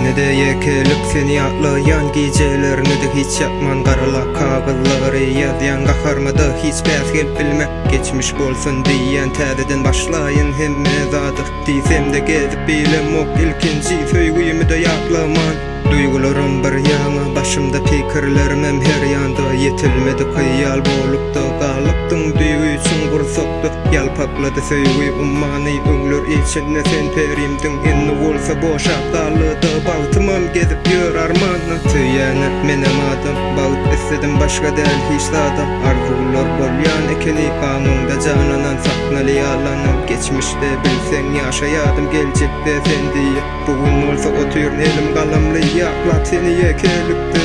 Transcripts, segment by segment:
Yine de yekelip seni yaklayan gecelerini de hiç yapman Karala kağılları yazyan kaharmada hiç bäs gelip bilme Geçmiş bolsun diyen tədeden başlayın hem mezadı Diysem de gezip bilem ok ilkinci söygüyümü de yaklaman Duygularım bir yana başımda pikirlerim hem her yanda. Yetilmedi kıyal bolup da kalıptın düğü için kursoktu Yalpakladı söygüy ummani öňler içinde sen perimdin Inni bolsa boşak kalıdı Bağtımam gezip yör armanı Tüyenip menem adım Bağıt istedim başka del hiç adam Arzular bolyan ekeni Kanunda cananan saknalı yalanım. Geçmişte bilsen yaşayadım Gelecekte sen diye. Bugün olsa otur elim kalamlı Yaklat seni yekelipti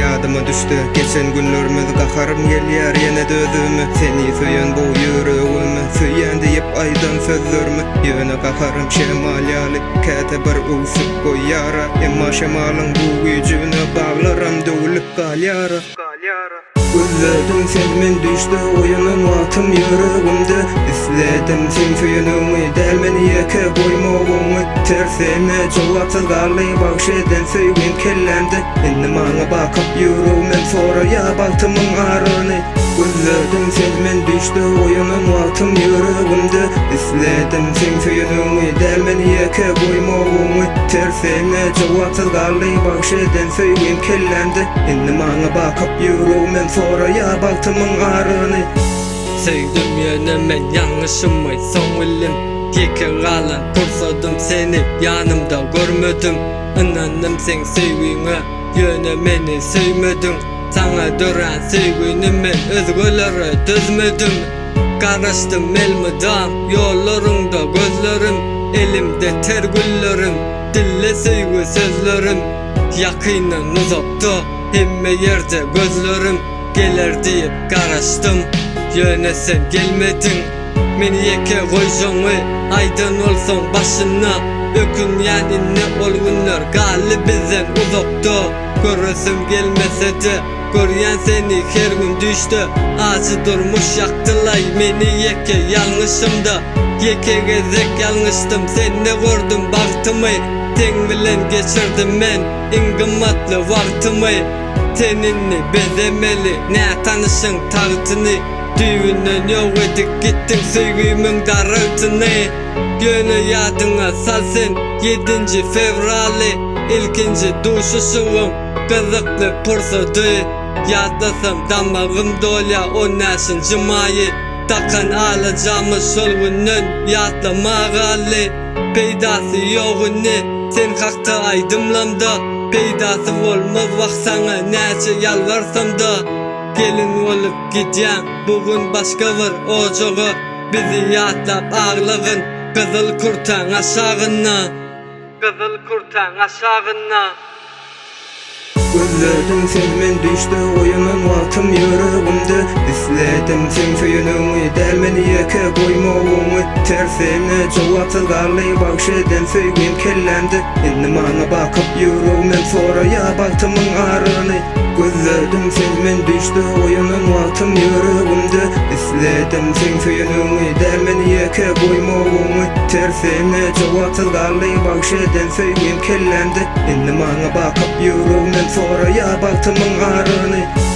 Yadıma düştü geçen günlerimiz Kaharım gelýär yine dödümü Seni söyen bu yüreğimi Söyen deyip aydan sözlerimi Yöne kaharım şemal Kete bir usup koyara Emma şemalın bu gücünü Bağlarım dövülüp galyara Gözledim sen düştü oyunun atım yüreğimde İsledim sen söyünümü Delmeni yeke koymağımı Terseme cevapsız garlı Bakş eden söygün kellendi. Inni bana bakıp yüreğimin sonra ya baktımın ağrını. Gözledim sen düştü oyunun atım yüreğimde İsledim sen söyünümü Delmeni yeke koymağımı Terseme cevapsız garlı Bakş eden söygün kellendi. Inni bana bakıp yüreğimin sonra ya baktımın ağrını Sevdim yöneme yanlışımı son bilim Yeke galan kursadım seni yanımda görmedim. Inandım sen sevgiğine yönemeni sevmedim. Sana duran sevgiğini özgülere düzmedim Karıştım elmidam yollarında gözlerim. Elimde ter güllerim dille sevgi sözlerim. Yakinen uzakta hemme yerde gözlerim. Gelir deyip karıştım Yöne sen gelmedin. Meni yeke koyjoňy Aydın olsun başına. Ökün yani ne ol günler Gali bizden uzakta. Göresim gelmese de Görýän seni her gün düştü. Acı durmuş yaktılay Meni yeke yanlışımda. Yeke gezek yanlıştım Sen ne gördüm baktımı Ten bilen geçirdim men En gımmatlı vaktımı Teninni bezemeli Ne tanışın tağıtını Түйінен еуетіп кеттің сүйгеймін дарылтыны Гөні ядыңа салсын 7 февралы Илкінші душы шығым қызықны пұрсыды Ятысым дамағым доля оны әшін жымайы Таққан алы жамы шылғынын ятлымағалы Пейдасы еуіні сен қақты айдымламды Пейдасы болмыз вақсаңы нәші ялғырсымды Gelin olup gidýän Bugün başga bir ojagy Bizi ýatlap ağlagyn Kızıl kurtan aşağına. Kızıl kurtan aşağına. Gözledim sen düştü oyunun vatım yüreğimde Sen söyünümü delmeni yeke koymağımı Tersine cevapsız garlı bakş eden söygün kellendi. Inni bana bakıp yüreğimin sonra ya baktımın ağrını. Gözledim sen düştü oyunun vatım yüreğimde İsledim sen söyünümü delmeni yeke koymağımı Tersine cevapsız garlı bakş eden söygün kellendi. Inni bana bakıp yüreğimin sonra ya baktımın ağrını